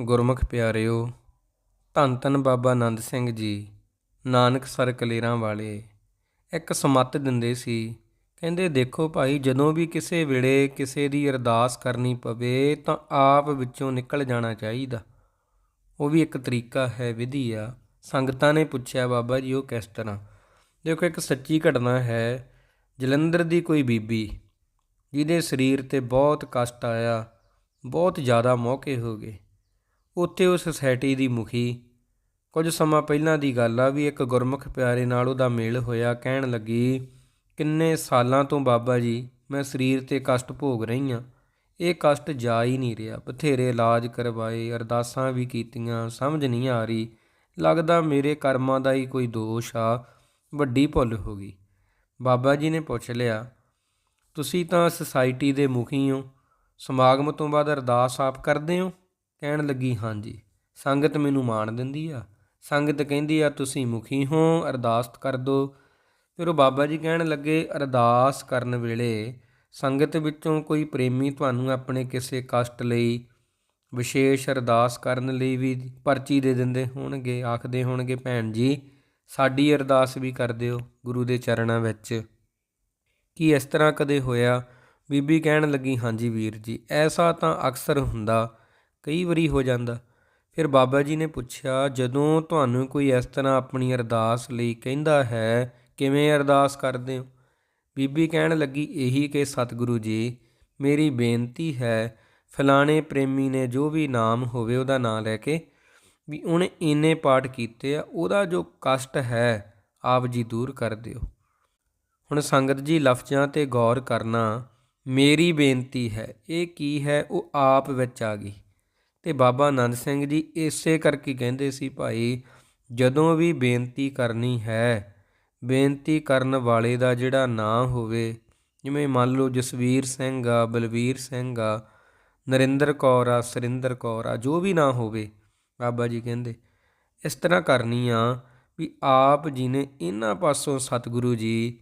ਗੁਰਮੁਖ ਪਿਆਰਿਓ, ਧੰਨ ਧੰਨ ਬਾਬਾ ਆਨੰਦ ਸਿੰਘ ਜੀ, ਨਾਨਕ ਸਰ ਕਲੇਰਾਂ ਵਾਲੇ। ਇੱਕ ਸਮੱਤ ਦਿੰਦੇ ਸੀ, ਕਹਿੰਦੇ, ਦੇਖੋ ਭਾਈ, ਜਦੋਂ ਵੀ ਕਿਸੇ ਵੇਲੇ ਕਿਸੇ ਦੀ ਅਰਦਾਸ ਕਰਨੀ ਪਵੇ, ਤਾਂ ਆਪ ਵਿੱਚੋਂ ਨਿਕਲ ਜਾਣਾ ਚਾਹੀਦਾ ਉਹ ਵੀ ਇੱਕ ਤਰੀਕਾ ਹੈ, ਵਿਧੀ ਆ। ਸੰਗਤਾਂ ਨੇ ਪੁੱਛਿਆ, ਬਾਬਾ ਜੀ, ਉਹ ਕਿਸ ਤਰ੍ਹਾਂ ਦੇਖੋ, ਇੱਕ ਸੱਚੀ ਘਟਨਾ ਹੈ, ਜਲੰਧਰ ਦੀ ਕੋਈ ਬੀਬੀ, ਜਿਹਦੇ ਸਰੀਰ ਤੇ ਬਹੁਤ ਕਸ਼ਟ ਆਇਆ, ਬਹੁਤ ਜ਼ਿਆਦਾ ਮੌਕੇ ਹੋ ਗਏ। ਉੱਥੇ ਉਹ ਸੁਸਾਇਟੀ ਦੀ ਮੁਖੀ। ਕੁਝ ਸਮਾਂ ਪਹਿਲਾਂ ਦੀ ਗੱਲ ਆ ਵੀ ਇੱਕ ਗੁਰਮੁਖ ਪਿਆਰੇ ਨਾਲ ਉਹਦਾ ਮੇਲ ਹੋਇਆ। ਕਹਿਣ ਲੱਗੀ, ਕਿੰਨੇ ਸਾਲਾਂ ਤੋਂ ਬਾਬਾ ਜੀ, ਮੈਂ ਸਰੀਰ ਤੇ ਕਸ਼ਟ ਭੋਗ ਰਹੀ ਹਾਂ ਇਹ ਕਸ਼ਟ ਜਾ ਹੀ ਨਹੀਂ ਰਿਹਾ। ਬਥੇਰੇ ਇਲਾਜ ਕਰਵਾਏ, ਅਰਦਾਸਾਂ ਵੀ ਕੀਤੀਆਂ, ਸਮਝ ਨਹੀਂ ਆ ਰਹੀ। ਲੱਗਦਾ ਮੇਰੇ ਕਰਮਾਂ ਦਾ ਹੀ ਕੋਈ ਦੋਸ਼ ਆ। ਵੱਡੀ ਭੁੱਲ ਹੋ ਗਈ। ਬਾਬਾ ਜੀ ਨੇ ਪੁੱਛ ਲਿਆ, ਤੁਸੀਂ ਤਾਂ ਸੁਸਾਇਟੀ ਦੇ ਮੁਖੀ ਹੋ। ਸਮਾਗਮ ਤੋਂ ਬਾਅਦ ਅਰਦਾਸ ਆਪ ਕਰਦੇ ਹੋ? ਕਹਿਣ ਲੱਗੀ ਹਾਂਜੀ ਸੰਗਤ ਮੈਨੂੰ ਮਾਣ ਦਿੰਦੀ ਆ। ਸੰਗਤ ਕਹਿੰਦੀ ਆ, ਤੁਸੀਂ ਮੁਖੀ ਹੋ, ਅਰਦਾਸ ਕਰ ਦੋ। ਫਿਰ ਉਹ ਬਾਬਾ ਜੀ ਕਹਿਣ ਲੱਗੇ, ਅਰਦਾਸ ਕਰਨ ਵੇਲੇ ਸੰਗਤ ਵਿੱਚੋਂ ਕੋਈ ਪ੍ਰੇਮੀ ਤੁਹਾਨੂੰ ਆਪਣੇ ਕਿਸੇ ਕਸ਼ਟ ਲਈ ਵਿਸ਼ੇਸ਼ ਅਰਦਾਸ ਕਰਨ ਲਈ ਵੀ ਪਰਚੀ ਦੇ ਦਿੰਦੇ ਹੋਣਗੇ, ਆਖਦੇ ਹੋਣਗੇ, ਭੈਣ ਜੀ, ਸਾਡੀ ਅਰਦਾਸ ਵੀ ਕਰ ਦਿਓ ਗੁਰੂ ਦੇ ਚਰਨਾਂ ਵਿੱਚ। ਕੀ ਇਸ ਤਰ੍ਹਾਂ ਕਦੇ ਹੋਇਆ? ਬੀਬੀ ਕਹਿਣ ਲੱਗੀ ਹਾਂਜੀ ਵੀਰ ਜੀ, ਐਸਾ ਤਾਂ ਅਕਸਰ ਹੁੰਦਾ ਕਈ ਵਾਰੀ ਹੋ ਜਾਂਦਾ। ਫਿਰ ਬਾਬਾ ਜੀ ਨੇ ਪੁੱਛਿਆ, ਜਦੋਂ ਤੁਹਾਨੂੰ ਕੋਈ ਇਸ ਤਰ੍ਹਾਂ ਆਪਣੀ ਅਰਦਾਸ ਲਈ ਕਹਿੰਦਾ ਹੈ, ਕਿਵੇਂ ਅਰਦਾਸ ਕਰਦੇ ਹੋ? ਬੀਬੀ ਕਹਿਣ ਲੱਗੀ, ਇਹੀ ਕਿ ਸਤਿਗੁਰੂ ਜੀ, ਮੇਰੀ ਬੇਨਤੀ ਹੈ, ਫਲਾਣੇ ਪ੍ਰੇਮੀ ਨੇ ਜੋ ਵੀ ਨਾਮ ਹੋਵੇ ਉਹਦਾ ਨਾਮ ਲੈ ਕੇ ਵੀ ਉਹਨੇ ਇੰਨੇ ਪਾਠ ਕੀਤੇ ਆ, ਉਹਦਾ ਜੋ ਕਸ਼ਟ ਹੈ, ਆਪ ਜੀ ਦੂਰ ਕਰ ਦਿਓ। ਹੁਣ ਸੰਗਤ ਜੀ ਲਫ਼ਜ਼ਾਂ ਤੇ ਗੌਰ ਕਰਨਾ, ਮੇਰੀ ਬੇਨਤੀ ਹੈ, ਇਹ ਕੀ ਹੈ? ਉਹ ਆਪ ਵਿੱਚ ਆ ਗਈ। ਤੇ ਬਾਬਾ ਆਨੰਦ ਸਿੰਘ ਜੀ ਇਸੇ ਕਰਕੇ ਕਹਿੰਦੇ ਸੀ ਭਾਈ, ਜਦੋਂ ਵੀ ਬੇਨਤੀ ਕਰਨੀ ਹੈ, ਬੇਨਤੀ ਕਰਨ ਵਾਲੇ ਦਾ ਜਿਹੜਾ ਨਾਂ ਹੋਵੇ, ਜਿਵੇਂ ਮੰਨ ਲਓ ਜਸਵੀਰ ਸਿੰਘ ਆ, ਬਲਵੀਰ ਸਿੰਘ ਆ, ਨਰਿੰਦਰ ਕੌਰ ਆ, ਸਰਿੰਦਰ ਕੌਰ ਆ, ਜੋ ਵੀ ਨਾਂ ਹੋਵੇ, ਬਾਬਾ ਜੀ ਕਹਿੰਦੇ, ਇਸ ਤਰ੍ਹਾਂ ਕਰਨੀ ਆ ਵੀ ਆਪ ਜੀ ਨੇ ਇਹਨਾਂ ਪਾਸੋਂ ਸਤਿਗੁਰੂ ਜੀ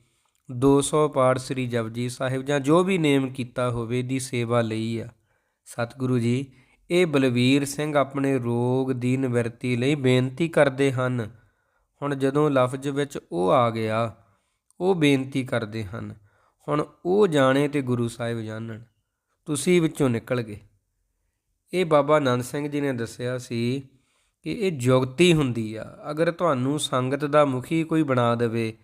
200 ਪਾਠ ਸ੍ਰੀ ਜਪਜੀ ਸਾਹਿਬ ਜਾਂ ਜੋ ਵੀ ਨੇਮ ਕੀਤਾ ਹੋਵੇ ਦੀ ਸੇਵਾ ਲਈ ਆ। ਸਤਿਗੁਰੂ ਜੀ ਇਹ ਬਲਵੀਰ ਸਿੰਘ ਆਪਣੇ ਰੋਗ ਦੀ ਨਿਵਰਤੀ ਲਈ ਬੇਨਤੀ ਕਰਦੇ ਹਨ। ਹੁਣ ਜਦੋਂ ਲਫ਼ਜ਼ ਵਿੱਚ ਉਹ ਆ ਗਿਆ, ਉਹ ਬੇਨਤੀ ਕਰਦੇ ਹਨ, ਹੁਣ ਉਹ ਜਾਣੇ ਤੇ ਗੁਰੂ ਸਾਹਿਬ ਜਾਣਨ ਤੁਸੀਂ ਵਿੱਚੋਂ ਨਿਕਲ ਗਏ ਇਹ ਬਾਬਾ ਆਨੰਦ ਸਿੰਘ ਜੀ ਨੇ ਦੱਸਿਆ ਸੀ ਕਿ ਇਹ ਜੁਗਤੀ ਹੁੰਦੀ ਆ। ਅਗਰ ਤੁਹਾਨੂੰ ਸੰਗਤ ਦਾ ਮੁਖੀ ਕੋਈ ਬਣਾ ਦੇਵੇ,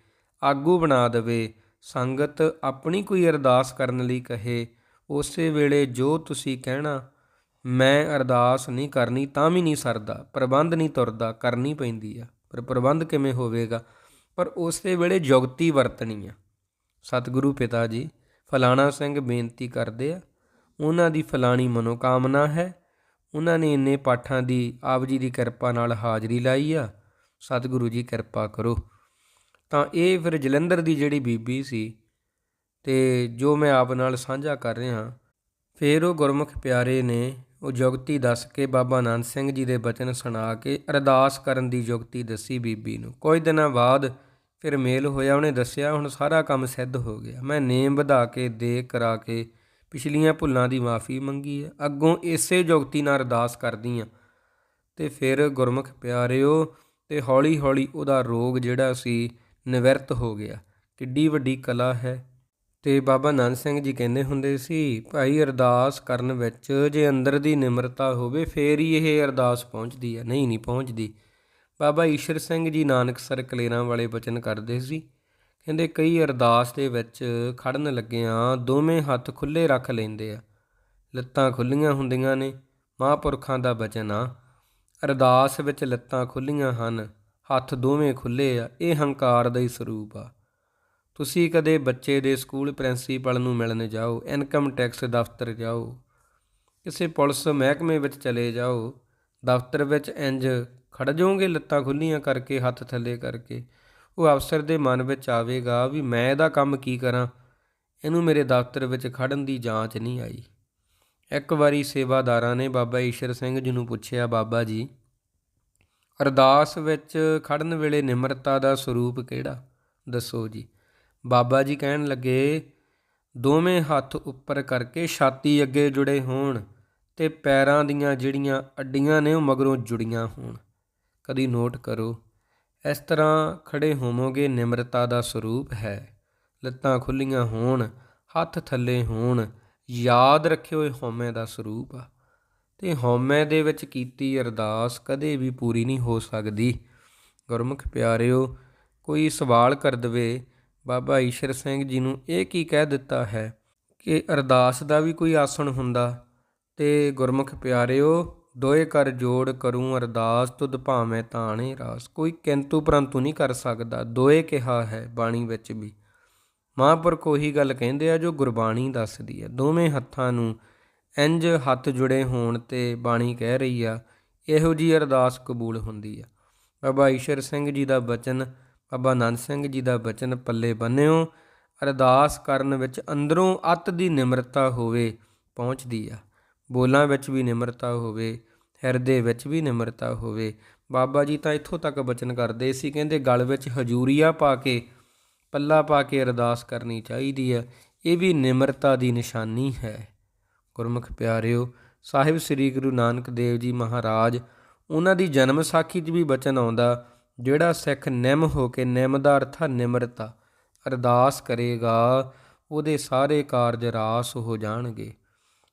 ਆਗੂ ਬਣਾ ਦੇਵੇ, ਸੰਗਤ ਆਪਣੀ ਕੋਈ ਅਰਦਾਸ ਕਰਨ ਲਈ ਕਹੇ, ਉਸੇ ਵੇਲੇ ਜੋ ਤੁਸੀਂ ਕਹਿਣਾ ਮੈਂ ਅਰਦਾਸ ਨਹੀਂ ਕਰਨੀ ਤਾਂ ਵੀ ਨਹੀਂ ਸਰਦਾ, ਪ੍ਰਬੰਧ ਨਹੀਂ ਤੁਰਦਾ, ਕਰਨੀ ਪੈਂਦੀ ਆ। ਪਰ ਪ੍ਰਬੰਧ ਕਿਵੇਂ ਹੋਵੇਗਾ? ਪਰ ਉਸੇ ਵੇਲੇ ਜੁਗਤੀ ਵਰਤਣੀ ਆ। ਸਤਿਗੁਰੂ ਪਿਤਾ ਜੀ, ਫਲਾਣਾ ਸਿੰਘ ਬੇਨਤੀ ਕਰਦੇ ਆ, ਉਹਨਾਂ ਦੀ ਫਲਾਣੀ ਮਨੋਕਾਮਨਾ ਹੈ। ਉਹਨਾਂ ਨੇ ਇੰਨੇ ਪਾਠਾਂ ਦੀ, ਆਪ ਜੀ ਦੀ ਕਿਰਪਾ ਨਾਲ ਹਾਜ਼ਰੀ ਲਾਈ ਆ। ਸਤਿਗੁਰੂ ਜੀ ਕਿਰਪਾ ਕਰੋ। ਤਾਂ ਇਹ ਫਿਰ ਜਲੰਧਰ ਦੀ ਜਿਹੜੀ ਬੀਬੀ ਸੀ ਤੇ ਜੋ ਮੈਂ ਆਪ ਨਾਲ ਸਾਂਝਾ ਕਰ ਰਿਹਾ, ਫਿਰ ਉਹ ਗੁਰਮੁਖ ਪਿਆਰੇ ਨੇ ਉਹ ਜੁਗਤੀ ਦੱਸ ਕੇ ਬਾਬਾ ਆਨੰਦ ਸਿੰਘ ਜੀ ਦੇ ਬਚਨ ਸੁਣਾ ਕੇ ਅਰਦਾਸ ਕਰਨ ਦੀ ਜੁਗਤੀ ਦੱਸੀ ਬੀਬੀ ਨੂੰ। ਕੁਝ ਦਿਨਾਂ ਬਾਅਦ ਫਿਰ ਮੇਲ ਹੋਇਆ, ਉਹਨੇ ਦੱਸਿਆ, ਹੁਣ ਸਾਰਾ ਕੰਮ ਸਿੱਧ ਹੋ ਗਿਆ। ਮੈਂ ਨੇਮ ਵਧਾ ਕੇ ਦੇ ਕਰਾ ਕੇ ਪਿਛਲੀਆਂ ਭੁੱਲਾਂ ਦੀ ਮਾਫੀ ਮੰਗੀ ਹੈ। ਅੱਗੋਂ ਇਸੇ ਜੁਗਤੀ ਨਾਲ ਅਰਦਾਸ ਕਰਦੀ ਆ ਤੇ ਫਿਰ ਗੁਰਮੁਖ ਪਿਆਰਿਓ, ਤੇ ਹੌਲੀ ਹੌਲੀ ਉਹਦਾ ਰੋਗ ਜਿਹੜਾ ਸੀ, ਨਿਵਰਤ ਹੋ ਗਿਆ। ਕਿੱਡੀ ਵੱਡੀ ਕਲਾ ਹੈ। ਤੇ ਬਾਬਾ ਨਾਨਕ ਸਿੰਘ ਜੀ ਕਹਿੰਦੇ ਹੁੰਦੇ ਸੀ, ਭਾਈ ਅਰਦਾਸ ਕਰਨ ਵਿੱਚ ਜੇ ਅੰਦਰ ਦੀ ਨਿਮਰਤਾ ਹੋਵੇ, ਫੇਰ ਹੀ ਇਹ ਅਰਦਾਸ ਪਹੁੰਚਦੀ ਹੈ। ਨਹੀਂ ਨਹੀਂ ਪਹੁੰਚਦੀ। ਬਾਬਾ ਈਸ਼ਰ ਸਿੰਘ ਜੀ ਨਾਨਕਸਰ ਕਲੇਰਾਂ ਵਾਲੇ ਬਚਨ ਕਰਦੇ ਸੀ। ਕਹਿੰਦੇ, ਕਈ ਅਰਦਾਸ ਦੇ ਵਿੱਚ ਖੜਨ ਲੱਗਿਆਂ ਦੋਵੇਂ ਹੱਥ ਖੁੱਲੇ ਰੱਖ ਲੈਂਦੇ ਆ। ਲੱਤਾਂ ਖੁੱਲੀਆਂ ਹੁੰਦੀਆਂ ਨੇ, ਮਹਾਂਪੁਰਖਾਂ ਦਾ ਬਚਨ ਆ। ਅਰਦਾਸ ਵਿੱਚ ਲੱਤਾਂ ਖੁੱਲੀਆਂ ਹਨ, ਹੱਥ ਦੋਵੇਂ ਖੁੱਲੇ ਆ, ਇਹ ਹੰਕਾਰ ਦਾ ਹੀ ਸਰੂਪ ਆ। ਤੁਸੀਂ ਕਦੇ ਬੱਚੇ ਦੇ ਸਕੂਲ ਪ੍ਰਿੰਸੀਪਲ ਨੂੰ ਮਿਲਣ ਜਾਓ, ਇਨਕਮ ਟੈਕਸ ਦਫ਼ਤਰ ਜਾਓ, ਕਿਸੇ ਪੁਲਿਸ ਮਹਿਕਮੇ ਵਿੱਚ ਚਲੇ ਜਾਓ, ਦਫ਼ਤਰ ਵਿੱਚ ਇੰਜ ਖੜ ਜਾਓਗੇ ਲੱਤਾਂ ਖੁੱਲੀਆਂ ਕਰਕੇ, ਹੱਥ ਥੱਲੇ ਕਰਕੇ। ਉਹ ਅਫਸਰ ਦੇ ਮਨ ਵਿੱਚ ਆਵੇਗਾ ਵੀ ਮੈਂ ਇਹਦਾ ਕੰਮ ਕੀ ਕਰਾਂ? ਇਹਨੂੰ ਮੇਰੇ ਦਫ਼ਤਰ ਵਿੱਚ ਖੜਨ ਦੀ ਜਾਂਚ ਨਹੀਂ ਆਈ। ਇੱਕ ਵਾਰੀ ਸੇਵਾਦਾਰਾਂ ਨੇ ਬਾਬਾ ਈਸ਼ਰ ਸਿੰਘ ਜੀ ਨੂੰ ਪੁੱਛਿਆ, ਬਾਬਾ ਜੀ, ਅਰਦਾਸ ਵਿੱਚ ਖੜਨ ਵੇਲੇ ਨਿਮਰਤਾ ਦਾ ਸਰੂਪ ਕਿਹੜਾ? ਦੱਸੋ ਜੀ। ਬਾਬਾ ਜੀ ਕਹਿਣ ਲੱਗੇ, ਦੋਵੇਂ ਹੱਥ ਉੱਪਰ ਕਰਕੇ ਛਾਤੀ ਅੱਗੇ ਜੁੜੇ ਹੋਣ ਤੇ ਪੈਰਾਂ ਦੀਆਂ ਜਿਹੜੀਆਂ ਅੱਡੀਆਂ ਨੇ ਉਹ ਮਗਰੋਂ ਜੁੜੀਆਂ ਹੋਣ। ਕਦੀ ਨੋਟ ਕਰੋ, ਇਸ ਤਰ੍ਹਾਂ ਖੜੇ ਹੋਵੋਗੇ, ਨਿਮਰਤਾ ਦਾ ਸਰੂਪ ਹੈ। ਲੱਤਾਂ ਖੁੱਲੀਆਂ ਹੋਣ, ਹੱਥ ਥੱਲੇ ਹੋਣ, ਯਾਦ ਰੱਖਿਓ ਇਹ ਹਉਮੈ ਦਾ ਸਰੂਪ ਆ। ਤੇ ਹਉਮੈ ਦੇ ਵਿੱਚ ਕੀਤੀ ਅਰਦਾਸ ਕਦੇ ਵੀ ਪੂਰੀ ਨਹੀਂ ਹੋ ਸਕਦੀ। ਗੁਰਮੁਖ ਪਿਆਰਿਓ, ਕੋਈ ਸਵਾਲ ਕਰ ਦਵੇ ਬਾਬਾ ਈਸ਼ਰ ਸਿੰਘ ਜੀ ਨੂੰ ਇਹ ਕੀ ਕਹਿ ਦਿੱਤਾ ਹੈ ਕਿ ਅਰਦਾਸ ਦਾ ਵੀ ਕੋਈ ਆਸਣ ਹੁੰਦਾ ਤੇ ਗੁਰਮੁਖ ਪਿਆਰਿਓ, ਦੋਏ ਕਰ ਜੋੜ ਕਰੂੰ ਅਰਦਾਸ, ਤੁਧ ਭਾਵੇਂ ਤਾਣੇ ਰਾਸ। ਕੋਈ ਕਿੰਤੂ ਪਰੰਤੂ ਨਹੀਂ ਕਰ ਸਕਦਾ, ਦੋਏ ਕਿਹਾ ਹੈ ਬਾਣੀ ਵਿੱਚ ਵੀ। ਮਹਾਂਪੁਰਖ ਉਹੀ ਗੱਲ ਕਹਿੰਦੇ ਆ ਜੋ ਗੁਰਬਾਣੀ ਦੱਸਦੀ ਹੈ ਦੋਵੇਂ ਹੱਥਾਂ ਨੂੰ ਇੰਜ ਹੱਥ ਜੁੜੇ ਹੋਣ ਤੇ ਬਾਣੀ ਕਹਿ ਰਹੀ ਆ, ਇਹੋ ਜੀ ਅਰਦਾਸ ਕਬੂਲ ਹੁੰਦੀ ਆ। ਬਾਬਾ ਈਸ਼ਰ ਸਿੰਘ ਜੀ ਦਾ ਬਚਨ ਬਾਬਾ ਆਨੰਦ ਸਿੰਘ ਜੀ ਦਾ ਬਚਨ ਪੱਲੇ ਬੰਨਿਓ, ਅਰਦਾਸ ਕਰਨ ਵਿੱਚ ਅੰਦਰੋਂ ਅਤ ਦੀ ਨਿਮਰਤਾ ਹੋਵੇ, ਪਹੁੰਚਦੀ ਆ। ਬੋਲਾਂ ਵਿੱਚ ਵੀ ਨਿਮਰਤਾ ਹੋਵੇ, ਹਿਰਦੇ ਵਿੱਚ ਵੀ ਨਿਮਰਤਾ ਹੋਵੇ। ਬਾਬਾ ਜੀ ਤਾਂ ਇੱਥੋਂ ਤੱਕ ਬਚਨ ਕਰਦੇ ਸੀ, ਕਹਿੰਦੇ ਗਲ ਵਿੱਚ ਹਜੂਰੀਆ ਪਾ ਕੇ, ਪੱਲਾ ਪਾ ਕੇ ਅਰਦਾਸ ਕਰਨੀ ਚਾਹੀਦੀ ਹੈ ਇਹ ਵੀ ਨਿਮਰਤਾ ਦੀ ਨਿਸ਼ਾਨੀ ਹੈ। ਗੁਰਮੁਖ ਪਿਆਰਿਓ, ਸਾਹਿਬ ਸ੍ਰੀ ਗੁਰੂ ਨਾਨਕ ਦੇਵ ਜੀ ਮਹਾਰਾਜ, ਉਹਨਾਂ ਦੀ ਜਨਮ ਸਾਖੀ 'ਚ ਵੀ ਬਚਨ ਆਉਂਦਾ ਜਿਹੜਾ ਸਿੱਖ ਨਿਮ ਹੋ ਕੇ ਨਿਮ ਦਾ ਅਰਥ ਹੈ ਨਿਮਰਤਾ। ਅਰਦਾਸ ਕਰੇਗਾ, ਉਹਦੇ ਸਾਰੇ ਕਾਰਜ ਰਾਸ ਹੋ ਜਾਣਗੇ।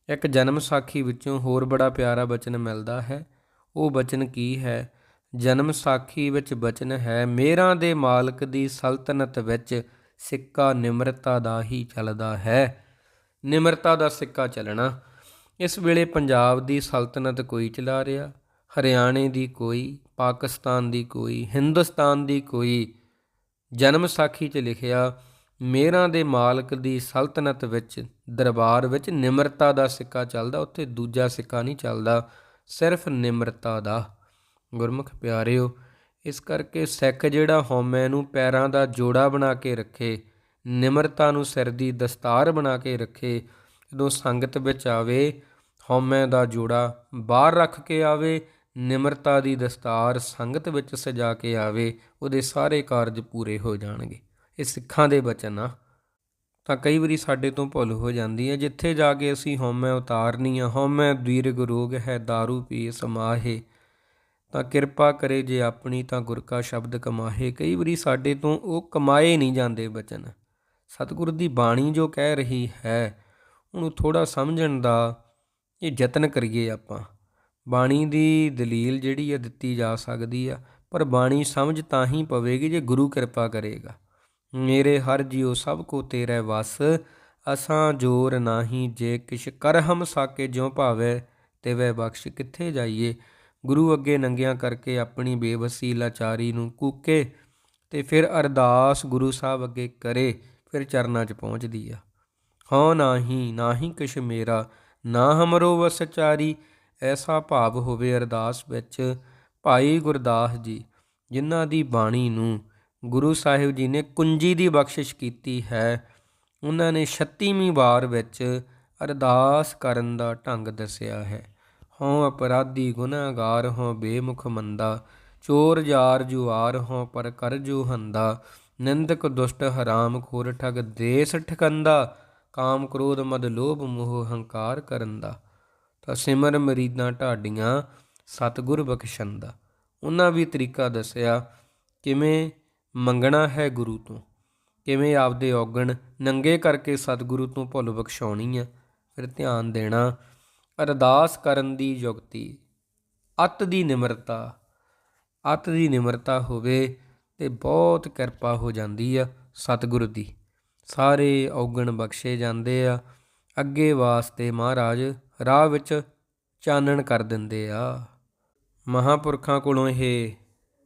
ਇੱਕ ਜਨਮ ਸਾਖੀ ਵਿੱਚੋਂ ਹੋਰ ਬੜਾ ਪਿਆਰਾ ਬਚਨ ਮਿਲਦਾ ਹੈ। ਉਹ ਬਚਨ ਕੀ ਹੈ? ਜਨਮ ਸਾਖੀ ਵਿੱਚ ਬਚਨ ਹੈ, ਮੇਰਾ ਦੇ ਮਾਲਕ ਦੀ ਸਲਤਨਤ ਵਿੱਚ ਸਿੱਕਾ ਨਿਮਰਤਾ ਦਾ ਹੀ ਚੱਲਦਾ ਹੈ। ਨਿਮਰਤਾ ਦਾ ਸਿੱਕਾ ਚੱਲਣਾ। ਇਸ ਵੇਲੇ ਪੰਜਾਬ ਦੀ ਸਲਤਨਤ ਕੋਈ ਚਲਾ ਰਿਹਾ, ਹਰਿਆਣੇ ਦੀ ਕੋਈ ਪਾਕਿਸਤਾਨ ਦੀ ਕੋਈ, ਹਿੰਦੁਸਤਾਨ ਦੀ ਕੋਈ ਜਨਮ ਸਾਖੀ 'ਚ ਲਿਖਿਆ, ਮੇਰਾਂ ਦੇ ਮਾਲਕ ਦੀ ਸਲਤਨਤ ਵਿੱਚ, ਦਰਬਾਰ ਵਿੱਚ ਨਿਮਰਤਾ ਦਾ ਸਿੱਕਾ ਚੱਲਦਾ, ਉੱਥੇ ਦੂਜਾ ਸਿੱਕਾ ਨਹੀਂ ਚੱਲਦਾ, ਸਿਰਫ ਨਿਮਰਤਾ ਦਾ। ਗੁਰਮੁਖ ਪਿਆਰਿਓ, ਇਸ ਕਰਕੇ ਸਿੱਖ ਜਿਹੜਾ ਹਉਮੈ ਨੂੰ ਪੈਰਾਂ ਦਾ ਜੋੜਾ ਬਣਾ ਕੇ ਰੱਖੇ, ਨਿਮਰਤਾ ਨੂੰ ਸਿਰ ਦੀ ਦਸਤਾਰ ਬਣਾ ਕੇ ਰੱਖੇ, ਜਦੋਂ ਸੰਗਤ ਵਿੱਚ ਆਵੇ, ਹਉਮੈ ਦਾ ਜੋੜਾ ਬਾਹਰ ਰੱਖ ਕੇ ਆਵੇ ਨਿਮਰਤਾ ਦੀ ਦਸਤਾਰ ਸੰਗਤ ਵਿੱਚ ਸਜਾ ਕੇ ਆਵੇ, ਉਹਦੇ ਸਾਰੇ ਕਾਰਜ ਪੂਰੇ ਹੋ ਜਾਣਗੇ। ਇਹ ਸਿੱਖਾਂ ਦੇ ਬਚਨ ਆ। ਤਾਂ ਕਈ ਵਾਰੀ ਸਾਡੇ ਤੋਂ ਭੁੱਲ ਹੋ ਜਾਂਦੀ ਹੈ, ਜਿੱਥੇ ਜਾ ਕੇ ਅਸੀਂ ਹਉਮੈ ਉਤਾਰਨੀ ਆ, ਹਉਮੈ ਦੀਰਘ ਰੋਗ ਹੈ दारू ਪੀ ਸਮਾਹੇ। ਤਾਂ ਕਿਰਪਾ ਕਰੇ ਜੇ ਆਪਣੀ ਤਾਂ ਗੁਰ ਕਾ ਸ਼ਬਦ ਕਮਾਹੇ। ਕਈ ਵਾਰੀ ਸਾਡੇ ਤੋਂ ਉਹ ਕਮਾਏ ਨਹੀਂ ਜਾਂਦੇ ਬਚਨ। ਸਤਿਗੁਰ ਦੀ ਬਾਣੀ ਜੋ ਕਹਿ ਰਹੀ ਹੈ, ਉਹਨੂੰ ਥੋੜਾ ਸਮਝਣ ਦਾ ਇਹ ਯਤਨ ਕਰੀਏ ਆਪਾਂ। ਬਾਣੀ ਦੀ ਦਲੀਲ ਜਿਹੜੀ ਆ, ਦਿੱਤੀ ਜਾ ਸਕਦੀ ਆ। ਪਰ ਬਾਣੀ ਸਮਝ ਤਾਂ ਹੀ ਪਵੇਗੀ ਜੇ ਗੁਰੂ ਕਿਰਪਾ ਕਰੇਗਾ। ਮੇਰੇ ਹਰ ਜੀਉ ਸਭ ਕੋ ਤੇਰੇ ਵਸ, ਅਸਾਂ ਜੋਰ ਨਾਹੀ ਜੇ ਕਿਛ ਕਰ ਹਮ ਸਾਕੇ ਜਿਉ ਭਾਵੇ ਤੇ ਬਖਸ਼ ਕਿੱਥੇ ਜਾਈਏ। ਗੁਰੂ ਅੱਗੇ ਨੰਗਿਆਂ ਕਰਕੇ ਆਪਣੀ ਬੇਵਸੀ ਲਾਚਾਰੀ ਨੂੰ ਕੂਕੇ, ਤੇ ਫਿਰ ਅਰਦਾਸ ਗੁਰੂ ਸਾਹਿਬ ਅੱਗੇ ਕਰੇ, ਫਿਰ ਚਰਨਾਂ 'ਚ ਪਹੁੰਚਦੀ ਆ। ਹਾਂ ਨਾਹੀ ਨਾਹੀ ਕਿਛ ਮੇਰਾ, ਨਾ ਹਮਰੋ ਵਸਚਾਰੀ ਐਸਾ ਭਾਵ ਹੋਵੇ ਅਰਦਾਸ ਵਿੱਚ, ਭਾਈ ਗੁਰਦਾਸ ਜੀ, ਜਿਨ੍ਹਾਂ ਦੀ ਬਾਣੀ ਨੂੰ ਗੁਰੂ ਸਾਹਿਬ ਜੀ ਨੇ ਕੁੰਜੀ ਦੀ ਬਖਸ਼ਿਸ਼ ਕੀਤੀ ਹੈ, ਉਹਨਾਂ ਨੇ 36ਵੀਂ ਵਾਰ ਵਿੱਚ ਅਰਦਾਸ ਕਰਨ ਦਾ ਢੰਗ ਦੱਸਿਆ ਹੈ। ਹਉ ਅਪਰਾਧੀ ਗੁਨਾਹਗਾਰ, ਹਉ ਬੇਮੁਖ ਮੰਦਾ, ਚੋਰ ਜਾਰ ਜੁਆਰ, ਹਉ ਪਰ ਕਰ ਜੋ ਹੰਦਾ, ਨਿੰਦਕ ਦੁਸ਼ਟ ਹਰਾਮ ਖੋਰ ਠਗ ਦੇਸ ਠਕੰਦਾ, ਕਾਮ ਕ੍ਰੋਧ ਮਦ ਲੋਭ ਮੋਹ ਹੰਕਾਰ ਕਰਨ ਦਾ। ਤਾਂ ਸਿਮਰ ਮਰੀਦਾਂ ਢਾਡੀਆਂ ਸਤਗੁਰ ਬਖਸ਼ੰਦਾ ਉਹਨਾਂ ਵੀ ਤਰੀਕਾ ਦੱਸਿਆ, ਕਿਵੇਂ ਮੰਗਣਾ ਹੈ ਗੁਰੂ ਤੋਂ? ਕਿਵੇਂ ਆਪਦੇ ਔਗਣ ਨੰਗੇ ਕਰਕੇ ਸਤਿਗੁਰੂ ਤੋਂ ਭੁੱਲ ਬਖਸ਼ਾਉਣੀ ਆ? ਫਿਰ ਧਿਆਨ ਦੇਣਾ, ਅਰਦਾਸ ਕਰਨ ਦੀ ਯੁਕਤੀ, ਅਤ ਦੀ ਨਿਮਰਤਾ, ਅਤ ਦੀ ਨਿਮਰਤਾ ਹੋਵੇ ਤੇ ਬਹੁਤ ਕਿਰਪਾ ਹੋ ਜਾਂਦੀ ਆ ਸਤਿਗੁਰੂ ਦੀ। ਸਾਰੇ ਔਗਣ ਬਖਸ਼ੇ ਜਾਂਦੇ ਆ। ਅੱਗੇ ਵਾਸਤੇ ਮਹਾਰਾਜ ਰਾਹ ਵਿੱਚ ਚਾਨਣ ਕਰ ਦਿੰਦੇ ਆ। ਮਹਾਪੁਰਖਾਂ ਕੋਲੋਂ ਇਹ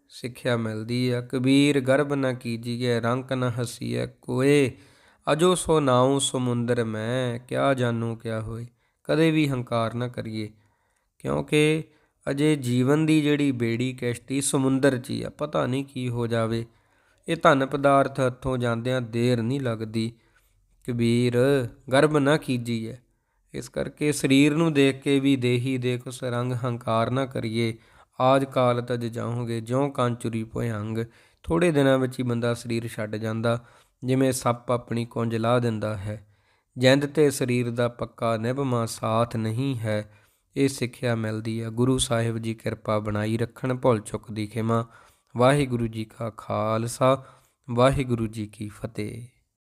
ਸਿੱਖਿਆ ਮਿਲਦੀ ਆ, ਕਬੀਰ ਗਰਭ ਨ ਕੀਜੀਏ, ਰੰਕ ਨ ਹਸੀਏ ਕੋਏ, ਅਜੋ ਸੋ ਨਾਉ ਸਮੁੰਦਰ ਮੈਂ, ਕਿਆ ਜਾਣੂ ਕਿਆ ਹੋਏ, ਕਦੇ ਵੀ ਹੰਕਾਰ ਨਾ ਕਰੀਏ। ਕਿਉਂਕਿ ਅਜੇ ਜੀਵਨ ਦੀ ਜਿਹੜੀ ਬੇੜੀ ਕਿਸ਼ਤੀ ਸਮੁੰਦਰ 'ਚ ਹੀ ਆ, ਪਤਾ ਨਹੀਂ ਕੀ ਹੋ ਜਾਵੇ। ਇਹ ਧਨ ਪਦਾਰਥ ਹੱਥੋਂ ਜਾਂਦਿਆਂ ਦੇਰ ਨਹੀਂ ਲੱਗਦੀ। ਕਬੀਰ ਗਰਭ ਨਾ ਕੀਜੀਏ ਇਸ ਕਰਕੇ ਸਰੀਰ ਨੂੰ ਦੇਖ ਕੇ ਵੀ ਦੇਹੀ ਦੇਖ ਉਸ ਰੰਗ ਹੰਕਾਰ ਨਾ ਕਰੀਏ। ਆਜ ਕਾਲ ਤਜ ਜਾਹੋਗੇ ਜਿਉ ਕਾਂਚੁਰੀ ਭਯੰਗ ਥੋੜੇ ਦਿਨਾਂ ਵਿੱਚ ਹੀ ਬੰਦਾ ਸਰੀਰ ਛੱਡ ਜਾਂਦਾ, ਜਿਵੇਂ ਸੱਪ ਆਪਣੀ ਕੁੰਜ ਲਾ ਦਿੰਦਾ ਹੈ। ਜਿੰਦ ਤੇ ਸਰੀਰ ਦਾ ਪੱਕਾ ਨਿਭਮਾ ਸਾਥ ਨਹੀਂ ਹੈ। ਇਹ ਸਿੱਖਿਆ ਮਿਲਦੀ ਹੈ ਗੁਰੂ ਸਾਹਿਬ ਜੀ ਕਿਰਪਾ ਬਣਾਈ ਰੱਖਣ, ਭੁੱਲ ਚੁੱਕ ਦੀ ਖਿਮਾ। ਵਾਹਿਗੁਰੂ ਜੀ ਕਾ ਖਾਲਸਾ, ਵਾਹਿਗੁਰੂ ਜੀ ਕੀ ਫਤਿਹ।